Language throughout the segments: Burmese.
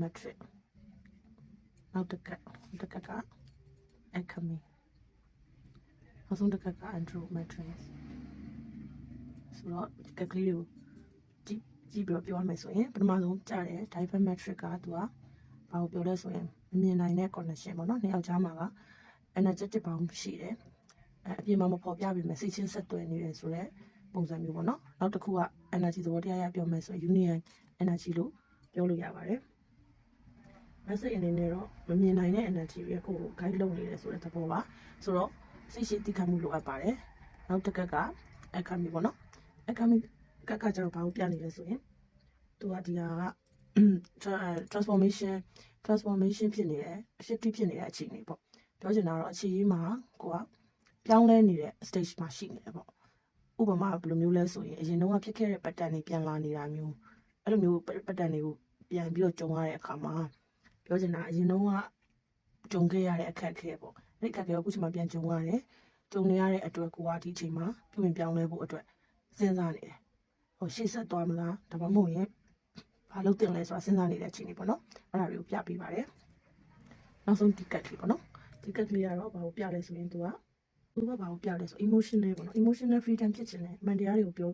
metric နောက်တစ်ကက်တစ်ကက်က alchemy နောက်ဆုံးတစ်ကက်က andrometrics ဆိုတော့ဒီကက်ကလေးတွေကိုကြည့်ကြည့်ပြီးတော့ပြောရမယ်ဆိုရင်ပထမဆုံးကြားတယ် diaphragmatic ကသူကဘာကိုပြောလဲဆိုရင်မမြင်နိုင်တဲ့ connection ပေါ့နော်နှစ်ယောက်ကြားမှာက energetic bound ရှိတယ်အဲအပြင်မှာမဖော်ပြပေမဲ့စိတ်ချင်းဆက်သွယ်နေတယ်ဆိုတော့ပုံစံမျိုးပေါ့နော်နောက်တစ်ခုက energy သဘောတရားရပြောမယ်ဆိုရင် union energy လို့ပြောလို့ရပါတယ် message အနေနဲ့တော့မမြင်နိုင်တဲ့ energy တွေကိုကို guide လုပ်နေတယ်ဆိုတဲ့သဘောပါဆိုတော့စိတ်ရှိတိခတ်မှုလိုအပ်ပါတယ်နောက်တစ်ကက်က academy ပေါ့နော် academy ကကကျတော့ဘာကိုပြနေလဲဆိုရင်သူကဒီဟာက transformation transformation ဖြစ်နေတယ် shift ဖြစ်နေတဲ့အခြေအနေပေါ့ပြောချင်တာတော့အခြေရေးမှာကိုကပြောင်းလဲနေတဲ့ stage မှာရှိနေတယ်ပေါ့ဥပမာဘယ်လိုမျိုးလဲဆိုရင်အရင်တော့ဖြစ်ခဲ့တဲ့ pattern တွေပြန်လာနေတာမျိုးအဲ့လိုမျိုး pattern တွေကိုပြန်ပြီးတော့ကြုံရတဲ့အခါမှာ ပြောချင်တာအရင်တော့ကြုံခဲ့ရတဲ့အခက်အခဲပေါ့အဲ့ဒီအခက်အခဲကိုအခုချိန်မှာပြန်ကြုံရတယ်ကြုံနေရတဲ့အတွက်ကိုကဒီအချိန်မှာပြုပြင်ပြောင်းလဲဖို့အတွက်စဉ်းစားနေတယ်ဟိုရှေ့ဆက်သွားမလားဒါမှမဟုတ်ရင်ဘာလုပ်တင်လဲဆိုတာစဉ်းစားနေတဲ့အချိန်လေးပေါ့နော်အဲ့ဒါတွေကိုပြပေးပါတယ်နောက်ဆုံးဒီကတ်လေးပေါ့နော်ဒီကတ်လေးကတော့ဘာကိုပြလဲဆိုရင်သူကသူကဘာကိုပြလဲဆို emotional ပေါ့နော် emotional freedom ဖြစ်ခြင်းနဲ့အမှန်တရားတွေကိုပြော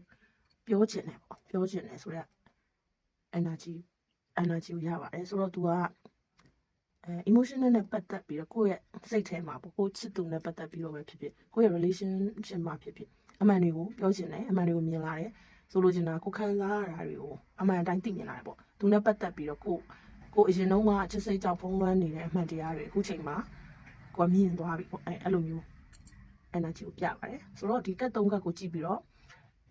ပြောခြင်းနဲ့ပေါ့ပြောခြင်းနဲ့ဆိုတော့ energy energy ကိုရပါတယ်ဆိုတော့ तू က အဲ emotional နဲ့ပတ်သက်ပြီးတော့ကိုယ့်ရဲ့စိတ်ထဲမှာပေါ့ကိုယ့်ချစ်သူနဲ့ပတ်သက်ပြီးတော့ပဲဖြစ်ဖြစ်ကိုယ့်ရဲ့ relationship မှာဖြစ်ဖြစ်အမှန်တွေကိုပြောချင်တယ်အမှန်တွေကိုမြင်လာတယ်ဆိုလိုချင်တာကိုခံစားရတာတွေကိုအမှန်တိုင်းသိမြင်လာတယ်ပေါ့သူနဲ့ပတ်သက်ပြီးတော့ကိုကိုအရင်တုန်းကချစ်စိတ်ကြောင့်ဖုံးလွှမ်းနေတဲ့အမှန်တရားတွေအခုချိန်မှာကိုကမြင်သွားပြီပေါ့အဲအဲ့လိုမျိုး energy ကိုပြပါတယ်ဆိုတော့ဒီကတ်၃ကတ်ကိုကြည့်ပြီးတော့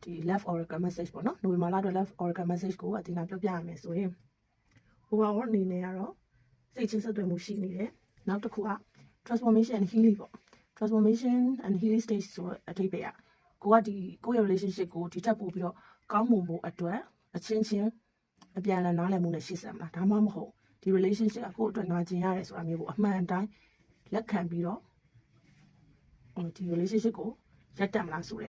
ဒီ left oracle message ပေါ့နော်နိုဝင်ဘာလအတွက် left oracle message ကိုအတင်လာပြောပြရမယ်ဆိုရင် overall အနေနဲ့ကတော့ စိတ်ချင်းဆက်သွယ်မှုရှိနေတယ်နောက်တစ်ခုက transformation and healing ပေါ့ transformation and healing stage ဆိုတဲ့အထိပ္ပယ်อ่ะကိုကဒီကိုယ့်ရဲ့ relationship ကိုဒီထက်ပိုပြီးတော့ကောင်းမွန်ဖို့အတွက်အချင်းချင်းအပြန်အလှန်နားလည်မှုနဲ့ရှေ့ဆက်မှာဒါမှမဟုတ်ဒီ relationship ကကိုယ့်အတွက်နာကျင်ရတယ်ဆိုတာမျိုးကိုအမှန်တိုင်းလက်ခံပြီးတော့ဟိုဒီ relationship ကိုရက်တက်မလားဆိုတဲ့